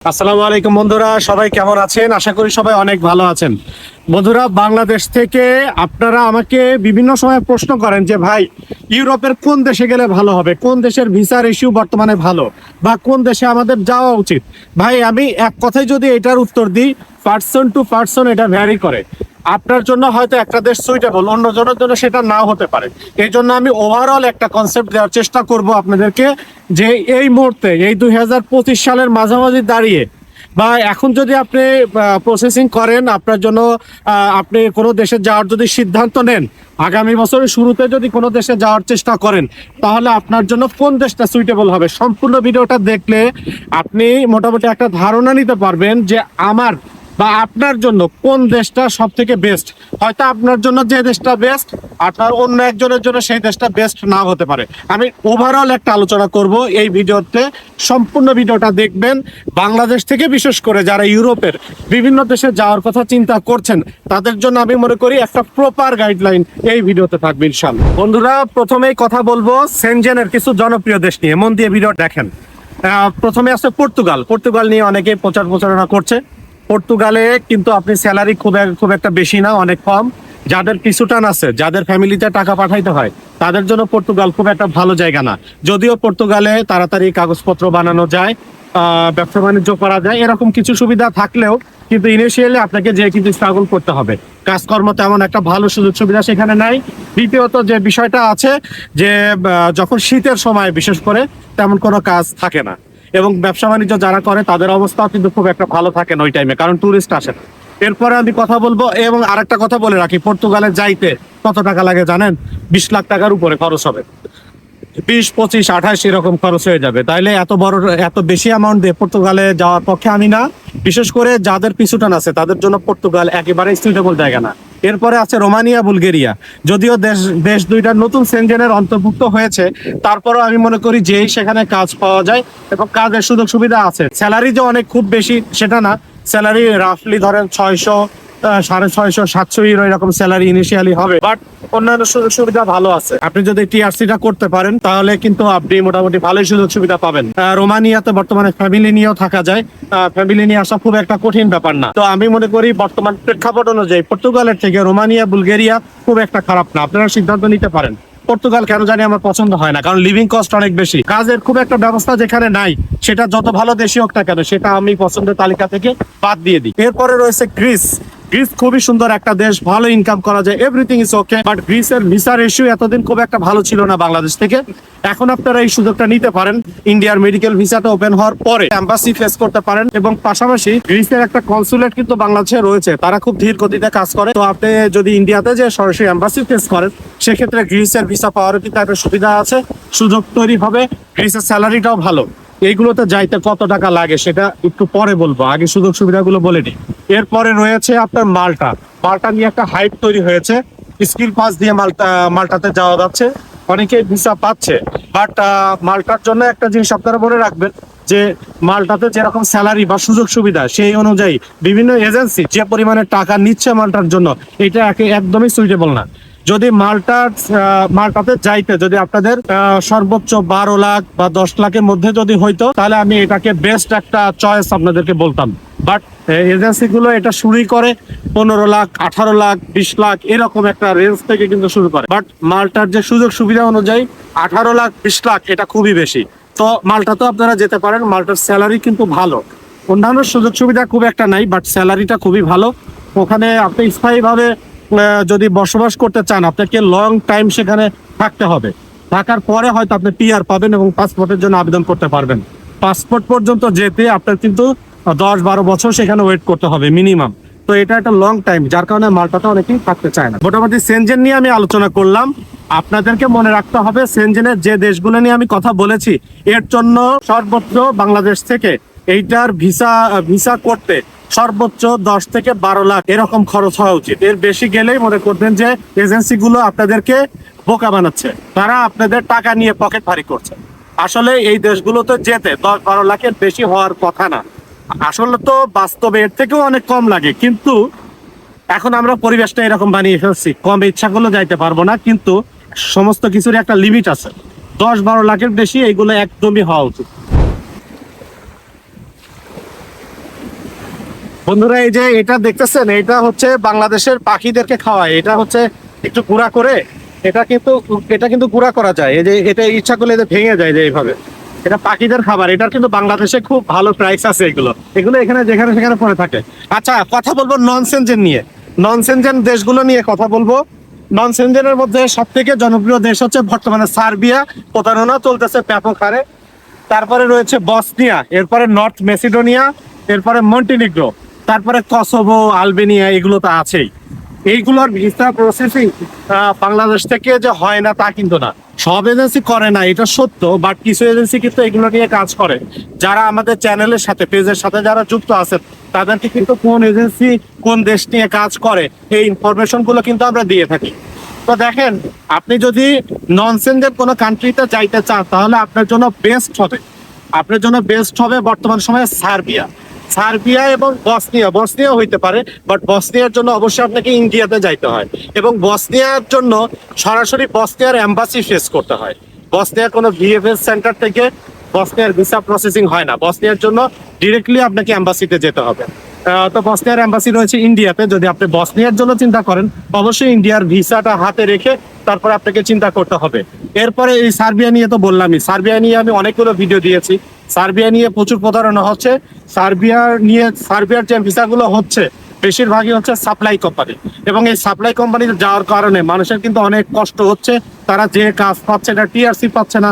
আসসালামু আলাইকুম বন্ধুরা সবাই কেমন আছেন? আশা করি সবাই অনেক ভালো আছেন। বন্ধুরা, বাংলাদেশ থেকে আপনারা আমাকে বিভিন্ন সময় প্রশ্ন করেন যে, ভাই, ইউরোপের কোন দেশে গেলে ভালো হবে? কোন দেশের ভিসার ইস্যু বর্তমানে ভালো? বা কোন দেশে আমাদের যাওয়া উচিত? ভাই, আমি এক কথায় যদি এটার উত্তর দিই পার্সন টু পার্সন এটা ভ্যারি করে। আপনার জন্য হয়তো একটা দেশ সুইটেবল অন্যজনের জন্য সেটা নাও হতে পারে। এই জন্য আমি ওভারঅল একটা কনসেপ্ট দেওয়ার চেষ্টা করব আপনাদেরকে যে, এই মুহূর্তে, এই দুই হাজার পঁচিশ সালের মাঝামাঝি দাঁড়িয়ে বা এখন যদি আপনি প্রসেসিং করেন, আপনার জন্য আপনি কোনো দেশে যাওয়ার যদি সিদ্ধান্ত নেন, আগামী বছরের শুরুতে যদি কোনো দেশে যাওয়ার চেষ্টা করেন, তাহলে আপনার জন্য কোন দেশটা সুইটেবল হবে? সম্পূর্ণ ভিডিওটা দেখলে আপনি মোটামুটি একটা ধারণা নিতে পারবেন যে আমার বা আপনার জন্য কোন দেশটা সব থেকে বেস্ট হয়তো আপনার জন্য যে দেশটা বেস্ট আপনার অন্য একজনের জন্য সেই দেশটা বেস্ট না হতে পারে। আমি ওভারঅল একটা আলোচনা করব এই ভিডিওতে। সম্পূর্ণ ভিডিওটা দেখবেন। বাংলাদেশ থেকে বিশেষ করে যারা ইউরোপের বিভিন্ন দেশে যাওয়ার কথা চিন্তা করছেন, তাদের জন্য আমি মনে করি একটা প্রপার গাইডলাইন এই ভিডিওতে থাকবে ইনশাল্লাহ বন্ধুরা, প্রথমেই কথা বলব সেনজেনের কিছু জনপ্রিয় দেশ নিয়ে। মন দিয়ে ভিডিও দেখেন। প্রথমে আছে পর্তুগাল। পর্তুগাল নিয়ে অনেকে প্রচার প্রচারণা করছে। পর্তুগালে কিন্তু আপনি স্যালারি খুব খুব একটা বেশি না, অনেক কম। যাদের পিছুটান আছে, যাদের ফ্যামিলিতে টাকা পাঠাইতে হয়, তাদের জন্য পর্তুগাল খুব একটা ভালো জায়গা না। যদিও পর্তুগালে তাড়াতাড়ি কাগজপত্র বানানো যায় ব্যবসা বাণিজ্য করা যায়, এরকম কিছু সুবিধা থাকলেও কিন্তু ইনিশিয়ালি আপনাকে যে কিছু স্ট্রাগল করতে হবে। কাজকর্ম তেমন একটা ভালো সুযোগ সুবিধা সেখানে নাই। দ্বিতীয়ত যে বিষয়টা আছে যে যখন শীতের সময় বিশেষ করে তেমন কোনো কাজ থাকে না। এবং ব্যবসা বাণিজ্য যারা করে, তাদের অবস্থাও কিন্তু খুব একটা ভালো থাকে ওই টাইমে কারণ টুরিস্ট আসে। এরপরে আমি কথা বলব, এবং আরেকটা কথা বলে রাখি, পর্তুগালে যাইতে কত টাকা লাগে জানেন? বিশ লাখ টাকার উপরে খরচ হবে। বিশ, পঁচিশ, আঠাশ এরকম খরচ হয়ে যাবে। তাইলে এত বড়, এত বেশি অ্যামাউন্ট দিয়ে পর্তুগালে যাওয়ার পক্ষে আমি না। বিশেষ করে যাদের পিছুটান আছে, তাদের জন্য পর্তুগাল একেবারে সুইটেবল জায়গা না। এরপরে আছে রোমানিয়া, বুলগেরিয়া। যদিও দেশ দেশ দুইটা নতুন সেনজেনের অন্তর্ভুক্ত হয়েছে, তারপরও আমি মনে করি যেই সেখানে কাজ পাওয়া যায় এবং কাজের সুযোগ সুবিধা আছে। স্যালারি যে অনেক খুব বেশি, সেটা না। স্যালারি রাফলি ধরেন ছয়শো সাড়ে ছয়শো, সাতশো ইউরো এরকম স্যালারি ইনিশিয়ালি হবে। বাট অন্যান্য সুযোগ সুবিধা ভালো আছে। আপনি যদি করতে পারেন, তাহলে কিন্তু আপনি মোটামুটি ভালোই সুযোগ সুবিধা পাবেন। রোমানিয়াতে বর্তমানে ফ্যামিলি নিয়েও থাকা যায়। ফ্যামিলি নিয়ে আসা খুব একটা কঠিন ব্যাপার না। তো আমি মনে করি বর্তমান প্রেক্ষাপট অনুযায়ী পর্তুগালের থেকে রোমানিয়া, বুলগেরিয়া খুব একটা খারাপ না। আপনারা সিদ্ধান্ত নিতে পারেন। পর্তুগাল কেন জানি আমার পছন্দ হয় না, কারণ লিভিং কস্ট অনেক বেশি। কাজের খুব একটা ব্যবস্থা যেখানে নাই, সেটা যত ভালো দেশই হোক না কেন, সেটা আমি পছন্দের তালিকা থেকে বাদ দিয়ে দিই। এরপরে রয়েছে গ্রিস। গ্রিস খুবই সুন্দর একটা দেশ, ভালো ইনকাম করা যায় এভরিথিং ইজ ওকে বাট গ্রিসের ভিসা রেশিও এতদিন খুব একটা ভালো ছিল না বাংলাদেশ থেকে। এখন আপনারা এই সুযোগটা নিতে পারেন, ইন্ডিয়ার মেডিকেল ভিসাটা ওপেন হওয়ার পরে অ্যাম্বাসি ফেস করতে পারেন এবং পাশাপাশি গ্রিসের একটা কনসুলেট কিন্তু বাংলাদেশে রয়েছে, তারা খুব ধীর গতিতে কাজ করে। তো আপনি যদি ইন্ডিয়াতে যে সরাসরি অ্যাম্বাসি ফেস করেন, সেক্ষেত্রে গ্রিসের ভিসা পাওয়ারও কিন্তু একটা সুবিধা আছে, সুযোগ তৈরি হবে, গ্রিসের স্যালারিটাও ভালো। এইগুলোতে যাইতে কত টাকা লাগে সেটা একটু পরে বলব। আগে সুযোগ সুবিধাগুলো বলে নিই। এরপরে রয়েছে আপনার মালটা। মালটা নিয়ে একটা হাইপ তৈরি হয়েছে। স্কিল পাস দিয়ে মালটা, মালটাতে যাওয়া যাচ্ছে। অনেকে ভিসা পাচ্ছে। বাট মালটার জন্য একটা জিনিস আপনারা মনে রাখবেন, যে মালটাতে যেরকম স্যালারি বা সুযোগ সুবিধা, সেই অনুযায়ী বিভিন্ন এজেন্সি যে পরিমাণে টাকা নিচ্ছে মালটার জন্য, এটা একদমই সুইটেবল না। যদি মালটা মালটাতে যাইতে, যদি আপনাদের সর্বোচ্চ বারো লাখ বা দশ লাখের মধ্যে যদি হইতো, তাহলে আমি এটাকে বেস্ট একটা চয়েস আপনাদেরকে বলতাম। বাট এজেন্সি গুলো এটা শুরুই করে, পনেরো লাখ, আঠারো লাখ, বিশ লাখ, এরকম একটা রেঞ্জ থেকে কিন্তু শুরু করে। বাট মালটার যে সুযোগ সুবিধা অনুযায়ী আঠারো লাখ, বিশ লাখ, এটা খুবই বেশি। তো মালটা তো আপনারা যেতে পারেন, মালটার স্যালারি কিন্তু ভালো। অন্যান্য সুযোগ সুবিধা খুব একটা নাই বাট স্যালারিটা খুবই ভালো। ওখানে আপনি স্থায়ীভাবে যদি বসবাস করতে চান, আপনাকে লং টাইম সেখানে থাকতে হবে। থাকার পরে হয়তো আপনি পিআর পাবেন এবং পাসপোর্টের জন্য আবেদন করতে পারবেন। পাসপোর্ট পর্যন্ত যেতে আপনার কিন্তু দশ বারো বছর সেখানে ওয়েট করতে হবে মিনিমাম তো এটা একটা লং টাইম যার কারণে মালটাতে অনেকেই থাকতে চায় না। মোটামুটি সেনজেন নিয়ে আমি আলোচনা করলাম। আপনাদেরকে মনে রাখতে হবে সেনজেনের যে দেশগুলো নিয়ে আমি কথা বলেছি, এর জন্য সর্বত্র বাংলাদেশ থেকে এইটার ভিসা ভিসা করতে সর্বোচ্চ দশ থেকে বারো লাখ এরকম খরচ হওয়া উচিত। এর বেশি গেলেই মনে করবেন যে এজেন্সি গুলো আপনাদেরকে বোকা বানাচ্ছে। তারা আপনাদের টাকা নিয়ে পকেট ভারী করছে। আসলে এই দেশগুলোতে যেতে দশ বারো লাখের বেশি হওয়ার কথা না। আসলে তো বাস্তবে এর থেকেও অনেক কম লাগে, কিন্তু এখন আমরা পরিবেশটা এরকম বানিয়ে ফেলছি। কম ইচ্ছা করলে যাইতে পারব না, কিন্তু সমস্ত কিছুর একটা লিমিট আছে। দশ বারো লাখের বেশি এইগুলো একদমই হওয়া উচিত। বন্ধুরা, এই যে এটা দেখতেছেন, এটা হচ্ছে বাংলাদেশের পাখিদেরকে খাওয়ায়। এটা হচ্ছে একটু গুঁড়া করে, এটা কিন্তু এটা কিন্তু গুঁড়া করা যায়। এই যে এটা ইচ্ছা করলে ভেঙে যায় যে এইভাবে। এটা পাখিদের খাবার, এটার কিন্তু বাংলাদেশে খুব ভালো প্রাইস আছে এগুলো। এগুলো এখানে, যেখানে, সেখানে পড়ে থাকে। আচ্ছা কথা বলব নন সেনজেন নিয়ে। নন সেনজেন দেশগুলো নিয়ে কথা বলব। নন সেনজেনের মধ্যে সব থেকে জনপ্রিয় দেশ হচ্ছে বর্তমানে সার্বিয়া। প্রতারণা চলতেছে ব্যাপক হারে। তারপরে রয়েছে বসনিয়া, এরপরে নর্থ মেসিডোনিয়া, এরপরে মন্টিনিগ্রো। তারপরে কসোভো, আলবেনিয়া এগুলো তো আছেই। এইগুলোর ভিসা প্রসেসিং বাংলাদেশ থেকে যে হয় না তা কিন্তু না। সব এজেন্সি করে না, এটা সত্য বাট কিছু এজেন্সি কিন্তু এগুলো নিয়ে কাজ করে। যারা আমাদের চ্যানেলের সাথে পেজের সাথে যারা যুক্ত আছেন, তাদেরকে কিন্তু কোন এজেন্সি কোন দেশ নিয়ে কাজ করে, এই ইনফরমেশনগুলো কিন্তু আমরা দিয়ে থাকি। তো দেখেন, আপনি যদি ননসেন্সের কোনো কান্ট্রিতে যাইতে চান, তাহলে আপনার জন্য বেস্ট হবে। আপনার জন্য বেস্ট হবে বর্তমান সময়ে সার্বিয়া। সার্বিয়া এবং বসনিয়া। বসনিয়া হইতে পারে বাট বসনিয়ার জন্য অবশ্যই আপনাকে ইন্ডিয়াতে যাইতে হয়। এবং বসনিয়ার জন্য সরাসরি বসনিয়ার এম্বাসি ফেস করতে হয়। বসনিয়ার কোনো ভিএফএস সেন্টার থেকে বসনিয়ার ভিসা প্রসেসিং হয় না। বসনিয়ার জন্য ডিরেক্টলি আপনাকে এম্বাসিতে যেতে হবে। তো বসনিয়ার এম্বাসি রয়েছে ইন্ডিয়াতে। যদি আপনি বসনিয়ার জন্য চিন্তা করেন, অবশ্যই ইন্ডিয়ার ভিসাটা হাতে রেখে তারপর আপনাকে চিন্তা করতে হবে। এরপরে এই সার্বিয়া নিয়ে তো বললামই। সার্বিয়া নিয়ে আমি অনেকগুলো ভিডিও দিয়েছি। সার্বিয়া নিয়ে প্রচুর প্রতারণা হচ্ছে। সার্বিয়া নিয়ে, সার্বিয়ার যে ভিসাগুলো হচ্ছে, বেশিরভাগই হচ্ছে সাপ্লাই কোম্পানি এবং এই সাপ্লাই কোম্পানিতে যাওয়ার কারণে মানুষের কিন্তু অনেক কষ্ট হচ্ছে। তারা যে কাজ পাচ্ছে না টিআরসি পাচ্ছে না।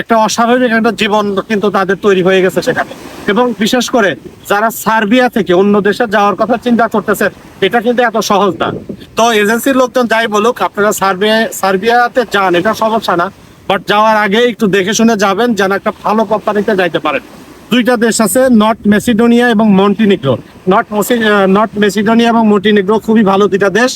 একটা অস্বাভাবিক একটা জীবন কিন্তু তাদের তৈরি হয়ে গেছে সেখানে। এবং বিশেষ করে যারা সার্বিয়া থেকে অন্য দেশে যাওয়ার কথা চিন্তা করতেছে, এটা কিন্তু এত সহজ না। তো এজেন্সির লোকজন যাই বলুক, আপনারা সার্বিয়া, সার্বিয়াতে যান, এটা সমস্যা না। বাট যাওয়ার আগে একটু দেখে শুনে যাবেন যেন একটা ভালো কোম্পানিতে যাইতে পারেন। দুইটা দেশ আছে, নর্থ মেসিডোনিয়া এবং মন্টিনিগ্রো। নর্থ নর্থ মেসিডোনিয়া এবং মন্টিনিগ্রো খুবই ভালো দুইটা দেশ।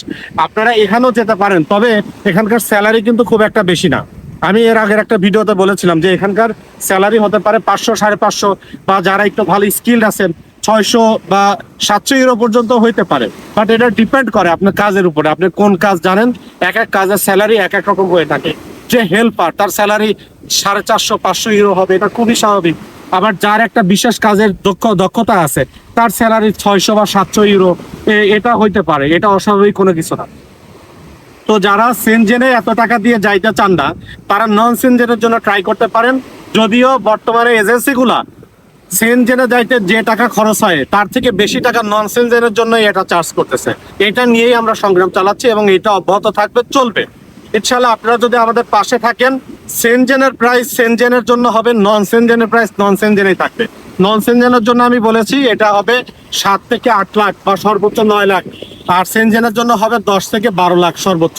আপনারা এখানেও যেতে পারেন, তবে এখানকার স্যালারি কিন্তু খুব একটা বেশি না। আমি এর আগের একটা ভিডিওতে বলেছিলাম যে এখানকার স্যালারি হতে পারে পাঁচশো, সাড়ে পাঁচশো বা যারা একটু ভালো স্কিল্ড আছেন, ছয়শো বা সাতশো ইউরো পর্যন্ত হইতে পারে। বাট এটা ডিপেন্ড করে আপনার কাজের উপরে। আপনি কোন কাজ জানেন? এক এক কাজের স্যালারি এক এক রকম হয়ে থাকে। যে হেল্পার তার স্যালারি সাড়ে চারশো, পাঁচশো ইউরো হবে, এটা খুবই স্বাভাবিক। আবার যার একটা বিশেষ কাজের দক্ষ, দক্ষতা আছে, তার স্যালারি ছয়শো বা সাতশো ইউরো এটা হইতে পারে। এটা অস্বাভাবিক কোনো কিছু না। তো যারা সেনজেনে এত টাকা দিয়ে যাইতে চান না, তারা নন সেনজেনের জন্য ট্রাই করতে পারেন। যদিও বর্তমানে এজেন্সিগুলা সেনজেনে যাইতে যে টাকা খরচ হয়, তার থেকে বেশি টাকা নন সেনজেনের জন্য এটা চার্জ করতেছে। এটা নিয়েই আমরা সংগ্রাম চালাচ্ছি এবং এটা অব্যাহত থাকবে, চলবে। ইনশাল্লাহ আপনারা যদি আমাদের পাশে থাকেন সেনজেনের প্রাইস সেনজেনের জন্য হবে নন সেনজেনের প্রাইস নন সেনজেনেই থাকবে। নন সেনজেনের জন্য আমি বলেছি, এটা হবে সাত থেকে আট লাখ বা সর্বোচ্চ নয় লাখ। আর সেনজেনের জন্য হবে দশ থেকে বারো লাখ সর্বোচ্চ।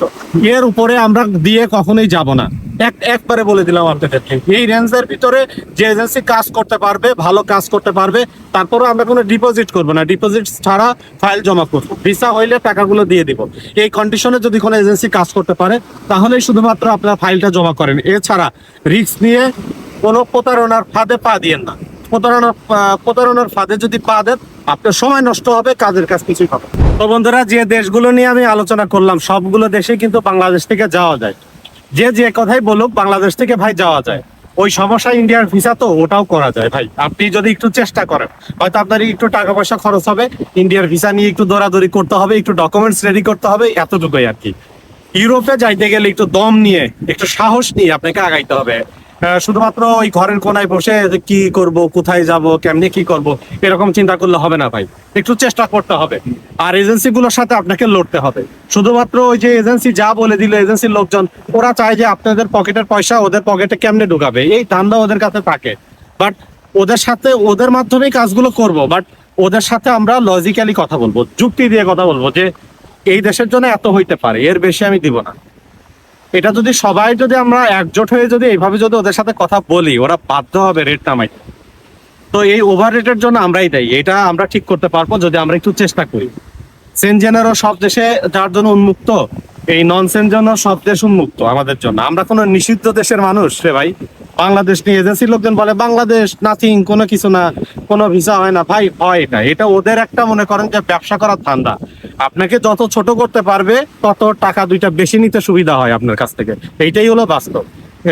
এর উপরে আমরা দিয়ে কখনোই যাব না। এক, একবারে বলে দিলাম আপনাদেরকে। এই রেঞ্জের ভিতরে যে এজেন্সি কাজ করতে পারবে, ভালো কাজ করতে পারবে তারপরে আমরা কোনো ডিপোজিট করব না। ডিপোজিট ছাড়া ফাইল জমা করব। ভিসা হইলে টাকাগুলো দিয়ে দিব। এই কন্ডিশনে যদি কোনো এজেন্সি কাজ করতে পারে, তাহলেই শুধুমাত্র আপনার ফাইলটা জমা করেন। এছাড়া রিস্ক নিয়ে কোনো প্রতারণার ফাঁদে পা দিয়েন না। প্রতারণার আহ, প্রতারণার ফাঁদে যদি পা দেন আপনার সময় নষ্ট হবে কাজের কাজ কিছুই হবে। তো বন্ধুরা যে দেশগুলো নিয়ে আমি আলোচনা করলাম সবগুলো দেশে কিন্তু বাংলাদেশ থেকে যাওয়া যায়। যে যে কথাই বলুক বাংলাদেশ থেকে ভাই যাওয়া যায়। ওই সমস্যা ইন্ডিয়ার ভিসা তো ওটাও করা যায় ভাই। আপনি যদি একটু চেষ্টা করেন হয়তো আপনার একটু টাকা পয়সা খরচ হবে ইন্ডিয়ার ভিসা নিয়ে একটু দৌড়াদৌড়ি করতে হবে একটু ডকুমেন্টস রেডি করতে হবে এতটুকুই আর কি। ইউরোপে যাইতে গেলে একটু দম নিয়ে একটু সাহস নিয়ে আপনাকে আগাইতে হবে। শুধুমাত্র ওই ঘরের কোনায় বসে কি করব, কোথায় যাব, কেমনে কি করব, এরকম চিন্তা করলে হবে না ভাই। একটু চেষ্টা করতে হবে। আর এজেন্সি গুলোর সাথে আপনাকে লড়তে হবে। শুধুমাত্র ওই যে এজেন্সি যা বলে দিল, এজেন্সির লোকজন, ওরা চায় যে আপনাদের পকেটের পয়সা ওদের পকেটে কেমনে ঢুকাবে। এই ধান্দা ওদের কাছে থাকে। বাট ওদের সাথে, ওদের মাধ্যমেই কাজগুলো করব। বাট ওদের সাথে আমরা লজিক্যালি কথা বলব, যুক্তি দিয়ে কথা বলব যে এই দেশের জন্য এত হইতে পারে, এর বেশি আমি দিব না। এটা যদি সবাই যদি আমরা একজোট হয়ে যদি এইভাবে যদি ওদের সাথে কথা বলি, ওরা বাধ্য হবে রেট নামাই। তো এই ওভার রেটের জন্য আমরাই দেয়। এটা আমরা ঠিক করতে পারব যদি আমরা একটু চেষ্টা করি। সেনজেনেরও সব দেশে যার জন্য উন্মুক্ত, এই নন সেনজেনও সব দেশ উন্মুক্ত আমাদের জন্য। আমরা কোনো নিষিদ্ধ দেশের মানুষ রে ভাই। বাংলাদেশ নিয়ে এজেন্সির লোকজন বলে, বাংলাদেশ নাথিং কোনো কিছু না, কোনো ভিসা হয় না। ভাই, হয় এটা এটা ওদের একটা মনে করেন যে ব্যবসা করার ধান্দা। আপনাকে যত ছোট করতে পারবে, তত টাকা দুইটা বেশি নিতে সুবিধা হয় আপনার কাছ থেকে। এইটাই হলো বাস্তব।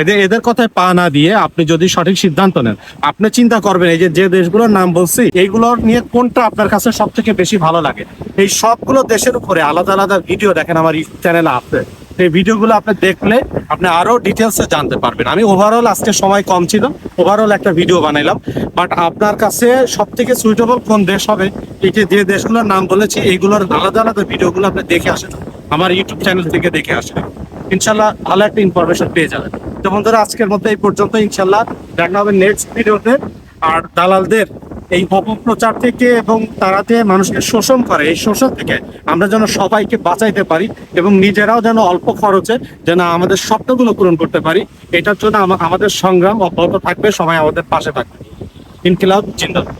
এদের এদের কথায় পা না দিয়ে আপনি যদি সঠিক সিদ্ধান্ত নেন, আপনি চিন্তা করবেন, এই যে যে দেশগুলোর নাম বলছি, এইগুলোর নিয়ে কোনটা আপনার কাছে সব থেকে বেশি ভালো লাগে? এই সবগুলো দেশের উপরে আলাদা আলাদা ভিডিও দেখেন আমার চ্যানেলে আছে এই ভিডিওগুলো আপনি দেখলে আপনি আরও ডিটেলসে জানতে পারবেন। আমি ওভারঅল আজকে সময় কম ছিল ওভারঅল একটা ভিডিও বানাইলাম। বাট আপনার কাছে সব থেকে সুইটেবল কোন দেশ হবে যে যে দেশগুলোর নাম বলেছি, এইগুলোর আলাদা আলাদা ভিডিওগুলো আপনি দেখে আসেন। আমার ইউটিউব চ্যানেল থেকে দেখে আসেন। ইনশাল্লাহ ভালো একটা ইনফরমেশন পেয়ে যাবেন। তো বন্ধুরা, আজকের মধ্যে এই পর্যন্ত। ইনশাল্লাহ দেখা হবে নেক্সট ভিডিওতে আর দালালদের এই অপপ্রচার থেকে এবং তারাতে মানুষকে শোষণ করে, এই শোষণ থেকে আমরা যেন সবাইকে বাঁচাইতে পারি এবং নিজেরাও যেন অল্প খরচে যেন আমাদের স্বপ্নগুলো পূরণ করতে পারি, এটার জন্য আমাদের সংগ্রাম অব্যাহত থাকবে, সবাই আমাদের পাশে থাকবে। ইনকিলাব, জিন্দাবাদ।